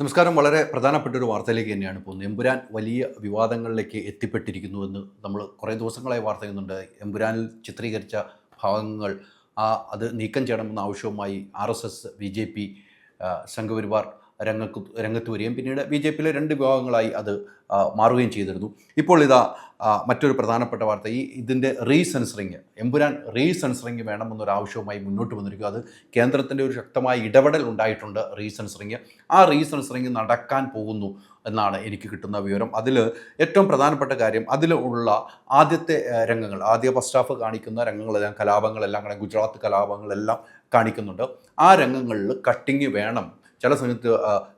നമസ്കാരം. വളരെ പ്രധാനപ്പെട്ട ഒരു വാർത്തയിലേക്ക് തന്നെയാണ് പോകുന്നത്. എമ്പുരാൻ വലിയ വിവാദങ്ങളിലേക്ക് എത്തിപ്പെട്ടിരിക്കുന്നുവെന്ന് നമ്മൾ കുറേ ദിവസങ്ങളായി വാർത്ത ചെയ്യുന്നുണ്ട് എമ്പുരാനിൽ ചിത്രീകരിച്ച ഭാഗങ്ങൾ ആ അത് നീക്കം ചെയ്യണമെന്ന ആവശ്യവുമായി R S S B J P Sangh Parivar രംഗത്ത് രംഗത്ത് വരികയും. പിന്നീട് ബി ജെ പിയിലെ രണ്ട് വിഭാഗങ്ങളായി അത് മാറുകയും ചെയ്തിരുന്നു. ഇപ്പോൾ ഇതാ മറ്റൊരു പ്രധാനപ്പെട്ട വാർത്ത. ഈ ഇതിന്റെ റീസെൻസറിങ് എമ്പുരാൻ റീസെൻസറിങ് വേണമെന്നൊരു ആവശ്യവുമായി മുന്നോട്ട് വന്നിരിക്കുക. അത് കേന്ദ്രത്തിന്റെ ഒരു ശക്തമായ ഇടപെടൽ ഉണ്ടായിട്ടുണ്ട് റീസെൻസറിങ്. ആ റീസെൻസറിങ് നടക്കാൻ പോകുന്നു എന്നാണ് എനിക്ക് കിട്ടുന്ന വിവരം. അതിൽ ഏറ്റവും പ്രധാനപ്പെട്ട കാര്യം അതിൽ ഉള്ള ആദ്യത്തെ രംഗങ്ങൾ ആദ്യ ഫസ്റ്റ് ഹാഫ് കാണിക്കുന്ന രംഗങ്ങളെല്ലാം കലാപങ്ങളെല്ലാം ഗുജറാത്ത് കലാപങ്ങളെല്ലാം കാണിക്കുന്നുണ്ട്. ആ രംഗങ്ങളിൽ കട്ടിങ് വേണം. ചില സമയത്ത്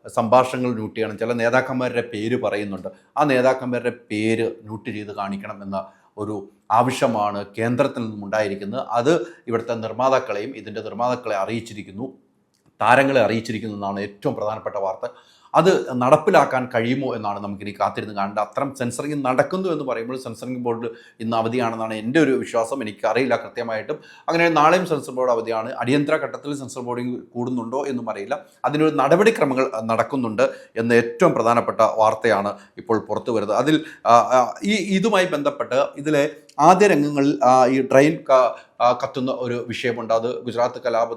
സംഭാഷണങ്ങൾ ന്യൂട്ട് ചെയ്യണം. ചില നേതാക്കന്മാരുടെ പേര് പറയുന്നുണ്ട്. ആ നേതാക്കന്മാരുടെ പേര് ന്യൂട്ട് ചെയ്ത് കാണിക്കണം എന്ന ഒരു ആവശ്യമാണ് കേന്ദ്രത്തിൽ നിന്നും ഉണ്ടായിരിക്കുന്നത്. അത് ഇവിടുത്തെ നിർമ്മാതാക്കളെയും ഇതിന്റെ നിർമ്മാതാക്കളെ അറിയിച്ചിരിക്കുന്നു. താരങ്ങളെ അറിയിച്ചിരിക്കുന്നു എന്നാണ് ഏറ്റവും പ്രധാനപ്പെട്ട വാർത്ത. അത് നടപ്പിലാക്കാൻ കഴിയുമോ എന്നാണ് നമുക്കിനി കാത്തിരുന്ന് കാണേണ്ടത്. അത്തരം സെൻസറിങ് നടക്കുന്നു എന്ന് പറയുമ്പോൾ സെൻസറിങ് ബോർഡ് ഇന്ന് അവധിയാണെന്നാണ് എന്റെ ഒരു വിശ്വാസം. എനിക്കറിയില്ല കൃത്യമായിട്ടും. അങ്ങനെ നാളെയും സെൻസർ ബോർഡ് അവധിയാണ്. അടിയന്തര ഘട്ടത്തിൽ സെൻസർ ബോർഡിങ് കൂടുന്നുണ്ടോ എന്നും അറിയില്ല. അതിനൊരു നടപടിക്രമങ്ങൾ നടക്കുന്നുണ്ട് എന്ന ഏറ്റവും പ്രധാനപ്പെട്ട വാർത്തയാണ് ഇപ്പോൾ പുറത്തു വരുന്നത് അതിൽ ഈ ഇതുമായി ബന്ധപ്പെട്ട് ഇതിലെ ആദ്യ രംഗങ്ങളിൽ ഈ ട്രെയിൻ കത്തുന്ന ഒരു വിഷയമുണ്ട്. അത് ഗുജറാത്ത് കലാപ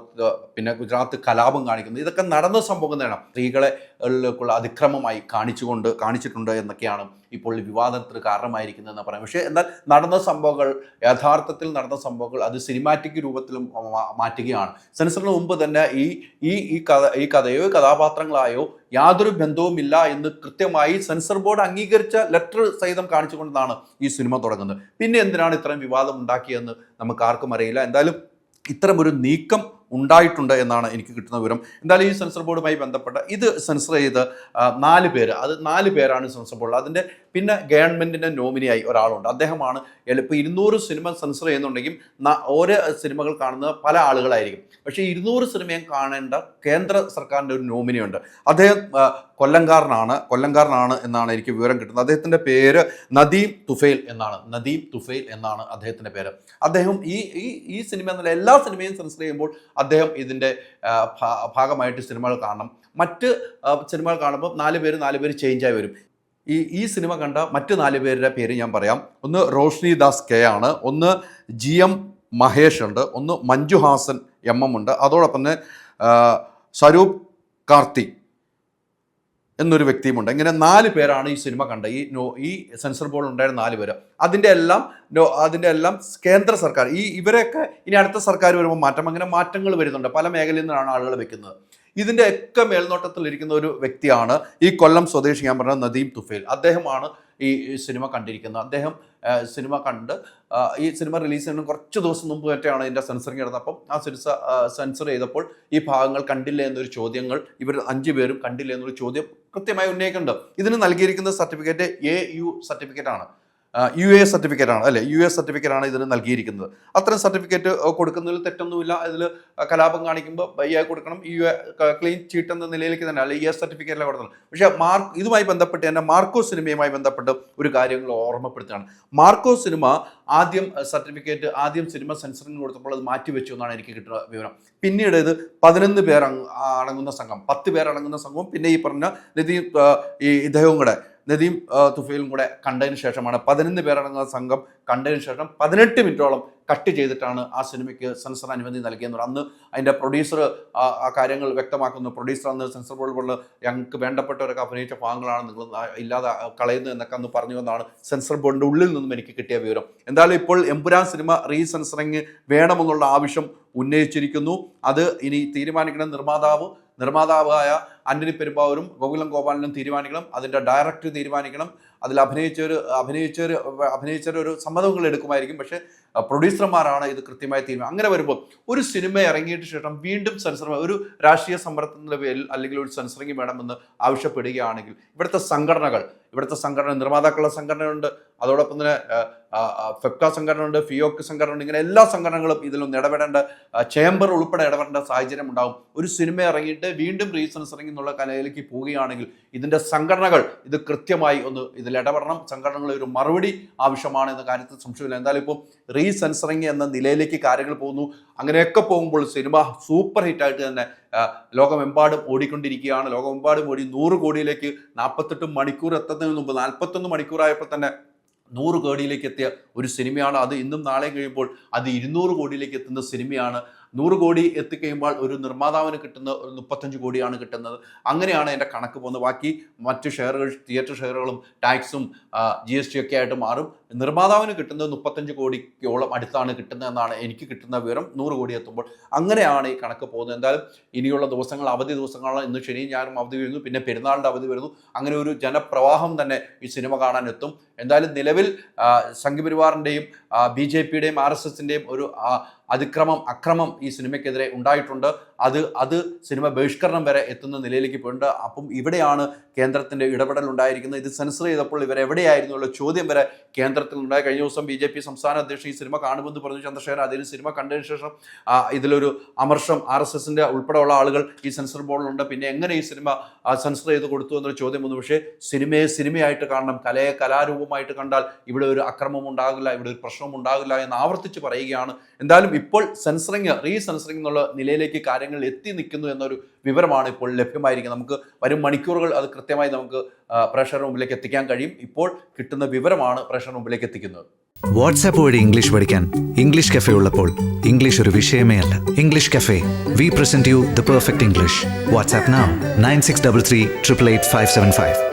പിന്നെ ഗുജറാത്ത് കലാപം കാണിക്കുന്നത് ഇതൊക്കെ നടന്ന സംഭവം തന്നെയാണ്. സ്ത്രീകളെ അതിക്രമമായി കാണിച്ചുകൊണ്ട് കാണിച്ചിട്ടുണ്ട് എന്നൊക്കെയാണ് ഇപ്പോൾ വിവാദത്തിന് കാരണമായിരിക്കുന്നതെന്ന് പറയാം പക്ഷേ എന്നാൽ നടന്ന സംഭവങ്ങൾ യഥാർത്ഥത്തിൽ നടന്ന സംഭവങ്ങൾ അത് സിനിമാറ്റിക് രൂപത്തിലും മാറ്റുകയാണ്. സെൻസറിന് മുമ്പ് തന്നെ ഈ ഈ ഈ കഥ ഈ കഥയോ കഥാപാത്രങ്ങളായോ യാതൊരു ബന്ധവുമില്ല എന്ന് കൃത്യമായി സെൻസർ ബോർഡ് അംഗീകരിച്ച ലെറ്റർ സഹിതം കാണിച്ചുകൊണ്ടാണ് ഈ സിനിമ തുടങ്ങുന്നത്. പിന്നെ എന്തിനാണ് ഇത്രയും വിവാദം ഉണ്ടാക്കിയതെന്ന് നമുക്ക് ആർക്കും അറിയില്ല. എന്തായാലും ഇത്തരം ഒരു നീക്കം ഉണ്ടായിട്ടുണ്ട് എന്നാണ് എനിക്ക് കിട്ടുന്ന വിവരം. എന്തായാലും ഈ സെൻസർ ബോർഡുമായി ബന്ധപ്പെട്ട ഇത് സെൻസർ ചെയ്ത് നാല് പേര് അത് നാല് പേരാണ് സെൻസർ ബോർഡ് അതിന്റെ പിന്നെ ഗവൺമെന്റിന്റെ നോമിനിയായി ഒരാളുണ്ട്. അദ്ദേഹമാണ് ഇപ്പോൾ ഇരുന്നൂറ് സിനിമ സെൻസർ ചെയ്യുന്നുണ്ടെങ്കിൽ ഓരോ സിനിമകൾ കാണുന്ന പല ആളുകളായിരിക്കും. പക്ഷേ ഇരുന്നൂറ് സിനിമയും കാണേണ്ട കേന്ദ്ര സർക്കാരിന്റെ ഒരു നോമിനിയുണ്ട്. അദ്ദേഹം കൊല്ലംകാരനാണ് കൊല്ലംകാരനാണ് എന്നാണ് എനിക്ക് വിവരം കിട്ടുന്നത്. അദ്ദേഹത്തിന്റെ പേര് നദീം തുഫേൽ എന്നാണ്. നദീം തുഫേൽ എന്നാണ് അദ്ദേഹത്തിന്റെ പേര്. അദ്ദേഹം ഈ ഈ സിനിമ എന്നല്ല എല്ലാ സിനിമയും സെൻസർ ചെയ്യുമ്പോൾ അദ്ദേഹം ഇതിന്റെ ഭാഗമായിട്ട് സിനിമകൾ കാണണം. മറ്റ് സിനിമകൾ കാണുമ്പോൾ നാല് പേര് നാല് പേര് ചേഞ്ചായി വരും. ഈ ഈ സിനിമ കണ്ട മറ്റ് നാല് പേരുടെ പേര് ഞാൻ പറയാം. ഒന്ന് റോഷ്നി ദാസ് കെ ആണ്. ഒന്ന് ജി എം മഹേഷ് ഉണ്ട്. ഒന്ന് മഞ്ജു ഹാസൻ എം എം ഉണ്ട്. അതോടൊപ്പം തന്നെ സ്വരൂപ് കാർത്തി. എന്നൊരു വ്യക്തിയുമുണ്ട്. ഇങ്ങനെ നാല് പേരാണ് ഈ സിനിമ കണ്ട ഈ നോ ഈ സെൻസർ ബോർഡ് ഉണ്ടായിരുന്ന നാല് പേര്. അതിന്റെ എല്ലാം നോ അതിന്റെ എല്ലാം കേന്ദ്ര സർക്കാർ. ഈ ഇവരെയൊക്കെ ഇനി അടുത്ത സർക്കാർ വരുമ്പോൾ മാറ്റം. അങ്ങനെ മാറ്റങ്ങൾ വരുന്നുണ്ട്. പല മേഖലയിൽ നിന്നാണ് ആളുകൾ വെക്കുന്നത്. ഇതിന്റെ ഒക്കെ മേൽനോട്ടത്തിൽ ഇരിക്കുന്ന ഒരു വ്യക്തിയാണ് ഈ കൊല്ലം സ്വദേശി ഞാൻ പറഞ്ഞ നദീം തുഫേൽ. അദ്ദേഹമാണ് ഈ സിനിമ കണ്ടിരിക്കുന്നത്. അദ്ദേഹം സിനിമ കണ്ട് ഈ സിനിമ റിലീസ് ചെയ്യുന്ന കുറച്ച് ദിവസം മുമ്പ് മറ്റാണ് ഇതിന്റെ സെൻസറിങ് നടന്നപ്പം ആ സെൻസ സെൻസർ ചെയ്തപ്പോൾ ഈ ഭാഗങ്ങൾ കണ്ടില്ല എന്നൊരു ചോദ്യങ്ങൾ ഇവർ അഞ്ച് പേരും കണ്ടില്ല എന്നൊരു ചോദ്യം കൃത്യമായി ഉന്നയിക്കുന്നുണ്ട്. ഇതിന് നൽകിയിരിക്കുന്ന സർട്ടിഫിക്കറ്റ് എ യു സർട്ടിഫിക്കറ്റ് ആണ്. യു എ സർട്ടിഫിക്കറ്റ് ആണ് അല്ലേ? യു എ സർട്ടിഫിക്കറ്റ് ആണ് ഇതിന് നൽകിയിരിക്കുന്നത്. അത്തരം സർട്ടിഫിക്കറ്റ് കൊടുക്കുന്നതിൽ തെറ്റൊന്നുമില്ല. അതിൽ കലാപം കാണിക്കുമ്പോൾ എ കൊടുക്കണം. യു എ ക്ലീൻ ചീട്ട് എന്ന നിലയിലേക്ക് തന്നെ അല്ലെ ഇ എസ് സർട്ടിഫിക്കറ്റിലെ കൊടുക്കണം പക്ഷേ മാർക്ക് ഇതുമായി ബന്ധപ്പെട്ട് തന്നെ മാർക്കോ സിനിമയുമായി ബന്ധപ്പെട്ട് ഒരു കാര്യങ്ങൾ ഓർമ്മപ്പെടുത്തുകയാണ്. മാർക്കോ സിനിമ ആദ്യം സർട്ടിഫിക്കറ്റ് ആദ്യം സിനിമ സെൻസറിന് കൊടുത്തപ്പോൾ അത് മാറ്റി മാറ്റിവെച്ചു എന്നാണ് എനിക്ക് കിട്ടുന്ന വിവരം. പിന്നീട് ഇത് പതിനൊന്ന് പേർ അടങ്ങുന്ന സംഘം പത്ത് പേർ അടങ്ങുന്ന സംഘവും പിന്നെ ഈ പറഞ്ഞ നദീം ഈ ഇദ്ദേഹവും കൂടെ നദീം തുഫയിലും കൂടെ കണ്ടതിന് ശേഷമാണ് പതിനൊന്ന് പേരടങ്ങുന്ന സംഘം കണ്ടതിന് ശേഷം പതിനെട്ട് മിനിറ്റോളം കട്ട് ചെയ്തിട്ടാണ് ആ സിനിമയ്ക്ക് സെൻസർ അനുമതി നൽകിയെന്ന് അന്ന് അതിന്റെ പ്രൊഡ്യൂസർ ആ കാര്യങ്ങൾ വ്യക്തമാക്കുന്നു. പ്രൊഡ്യൂസർ അന്ന് സെൻസർ ബോർഡ് പോലുള്ള ഞങ്ങൾക്ക് വേണ്ടപ്പെട്ടവരൊക്കെ അഭിനയിച്ച ഭാഗങ്ങളാണ് നിങ്ങൾ ഇല്ലാതെ കളയുന്നത് എന്നൊക്കെ അന്ന് പറഞ്ഞു എന്നാണ് സെൻസർ ബോർഡിന്റെ ഉള്ളിൽ നിന്നും എനിക്ക് കിട്ടിയ വിവരം. എന്തായാലും ഇപ്പോൾ എമ്പുരാൻ സിനിമ റീസെൻസറിങ് വേണമെന്നുള്ള ആവശ്യം ഉന്നയിച്ചിരിക്കുന്നു. അത് ഇനി തീരുമാനിക്കണം നിർമ്മാതാവ് നിർമ്മാതാവായ ആന്റണി പെരുമ്പാവൂരും ഗോകുലം ഗോപാലനും തീരുമാനിക്കണം അതിന്റെ ഡയറക്ടർ തീരുമാനിക്കണം അതിൽ അഭിനയിച്ചൊരു അഭിനയിച്ചൊരു അഭിനയിച്ചൊരു ഒരു സമ്മതങ്ങൾ എടുക്കുമായിരിക്കും. പക്ഷേ പ്രൊഡ്യൂസർമാരാണ് ഇത് കൃത്യമായി തീരുമാനം അങ്ങനെ വരുമ്പോൾ ഒരു സിനിമ ഇറങ്ങിയിട്ട് ശേഷം വീണ്ടും സെൻസർ ഒരു രാഷ്ട്രീയ സമ്മർദ്ദത്തിന്റെ പേരിൽ അല്ലെങ്കിൽ ഒരു സെൻസറിങ് വേണമെന്ന് ആവശ്യപ്പെടുകയാണെങ്കിൽ ഇവിടുത്തെ സംഘടനകൾ ഇവിടുത്തെ സംഘടന നിർമ്മാതാക്കളുടെ സംഘടനയുണ്ട്. അതോടൊപ്പം തന്നെ ഫെപ്ക സംഘടനയുണ്ട് ഫിയോക്ക് സംഘടനയുണ്ട് ഇങ്ങനെ എല്ലാ സംഘടനകളും ഇതിലൊന്ന് ഇടപെടേണ്ട ചേംബർ ഉൾപ്പെടെ ഇടപെടേണ്ട സാഹചര്യം ഉണ്ടാകും ഒരു സിനിമ ഇറങ്ങിയിട്ട് വീണ്ടും റീസൺസ് ഇറങ്ങി എന്നുള്ള കലയിലേക്ക് പോവുകയാണെങ്കിൽ ഇതിന്റെ സംഘടനകൾ ഇത് കൃത്യമായി ഒന്ന് ഇതിൽ ഇടപെടണം. സംഘടനകൾ ഒരു മറുപടി ആവശ്യമാണ് എന്ന കാര്യത്തിൽ സംശയമില്ല. എന്തായാലും ഇപ്പോൾ റീസെൻസറിങ് എന്ന നിലയിലേക്ക് കാര്യങ്ങൾ പോകുന്നു. അങ്ങനെയൊക്കെ പോകുമ്പോൾ സിനിമ സൂപ്പർ ഹിറ്റായിട്ട് തന്നെ ലോകമെമ്പാടും ഓടിക്കൊണ്ടിരിക്കുകയാണ്. ലോകമെമ്പാടും ഓടി നൂറ് കോടിയിലേക്ക് നാൽപ്പത്തെട്ട് മണിക്കൂർ എത്തുന്നതിന് മുമ്പ് നാൽപ്പത്തൊന്ന് മണിക്കൂറായപ്പോൾ തന്നെ നൂറ് കോടിയിലേക്ക് എത്തിയ ഒരു സിനിമയാണ് അത്. ഇന്നും നാളെയും കഴിയുമ്പോൾ അത് ഇരുന്നൂറ് കോടിയിലേക്ക് എത്തുന്ന സിനിമയാണ്. നൂറ് കോടി എത്തിക്കഴിയുമ്പോൾ ഒരു നിർമ്മാതാവിന് കിട്ടുന്ന ഒരു മുപ്പത്തഞ്ച് കോടിയാണ് കിട്ടുന്നത്. അങ്ങനെയാണ് എന്റെ കണക്ക് പോകുന്നത്. ബാക്കി മറ്റ് ഷെയറുകൾ തിയേറ്റർ ഷെയറുകളും ടാക്സും ജി ഒക്കെ ആയിട്ട് മാറും. നിർമ്മാതാവിന് കിട്ടുന്നത് മുപ്പത്തഞ്ച് കോടിക്കോളം അടുത്താണ് കിട്ടുന്നതെന്നാണ് എനിക്ക് കിട്ടുന്ന വിവരം. നൂറ് കോടി എത്തുമ്പോൾ അങ്ങനെയാണ് ഈ കണക്ക് പോകുന്നത്. എന്തായാലും ഇനിയുള്ള ദിവസങ്ങൾ അവധി ദിവസങ്ങളാണ്. ഇന്ന് ശനിയും ഞാനും അവധി വരുന്നു. പിന്നെ പെരുന്നാളിന്റെ അവധി വരുന്നു. അങ്ങനെ ഒരു ജനപ്രവാഹം തന്നെ ഈ സിനിമ കാണാൻ എത്തും. എന്തായാലും നിലവിൽ സംഘപരിവാറിന്റെയും ബി ജെ പിയുടെയും ആർ എസ് എസിന്റെയും ഒരു അതിക്രമം അക്രമം ഈ സിനിമയ്ക്കെതിരെ ഉണ്ടായിട്ടുണ്ട്. അത് അത് സിനിമ ബഹിഷ്കരണം വരെ എത്തുന്ന നിലയിലേക്ക് പോയിട്ടുണ്ട്. അപ്പം ഇവിടെയാണ് കേന്ദ്രത്തിന്റെ ഇടപെടൽ ഉണ്ടായിരിക്കുന്നത് ഇത് സെൻസർ ചെയ്തപ്പോൾ എന്നുള്ള ചോദ്യം വരെ കേന്ദ്രത്തിൽ ഉണ്ടായി കഴിഞ്ഞ ദിവസം ബി ജെ പി സംസ്ഥാന അധ്യക്ഷൻ ഈ സിനിമ കാണുമെന്ന് പറഞ്ഞു ചന്ദ്രശേഖരൻ. അതിന് സിനിമ കണ്ടതിന് ശേഷം ഇതിലൊരു അമർഷം ആർ എസ് എസിന്റെ ഉൾപ്പെടെയുള്ള ആളുകൾ ഈ സെൻസർ ബോർഡിലുണ്ട്. പിന്നെ എങ്ങനെ ഈ സിനിമ സെൻസർ ചെയ്ത് കൊടുത്തു എന്നൊരു ചോദ്യം വന്നു. പക്ഷേ സിനിമയെ സിനിമയായിട്ട് കാണണം. കലയെ കലാരൂപമായിട്ട് കണ്ടാൽ ഇവിടെ ഒരു അക്രമം ഉണ്ടാകില്ല ഇവിടെ ഒരു പ്രശ്നവും ഉണ്ടാകില്ല എന്ന് ആവർത്തിച്ച് പറയുകയാണ്. എന്തായാലും ഇപ്പോൾ സെൻസറിങ് റീ സെൻസറിങ് എന്നുള്ള നിലയിലേക്ക് കാര്യങ്ങൾ എത്തി നിൽക്കുന്നു എന്നൊരു വിവരമാണ് ഇപ്പോൾ ലഭ്യമായിരിക്കുന്നത്. നമുക്ക് വരും മണിക്കൂറുകൾ അത് കൃത്യമായി നമുക്ക് പ്രഷർ മുമ്പിലേക്ക് എത്തിക്കാൻ കഴിയും. ഇപ്പോൾ കിട്ടുന്ന വിവരമാണ് പ്രഷർ മുമ്പിലേക്ക് എത്തിക്കുന്നത്. വാട്സാപ്പ് വഴി ഇംഗ്ലീഷ് പഠിക്കാൻ ഇംഗ്ലീഷ് കഫേ ഉള്ളപ്പോൾ ഇംഗ്ലീഷ് ഒരു വിഷയമേ അല്ല. English cafe we present you the perfect English WhatsApp nine six double three triple eight five seven five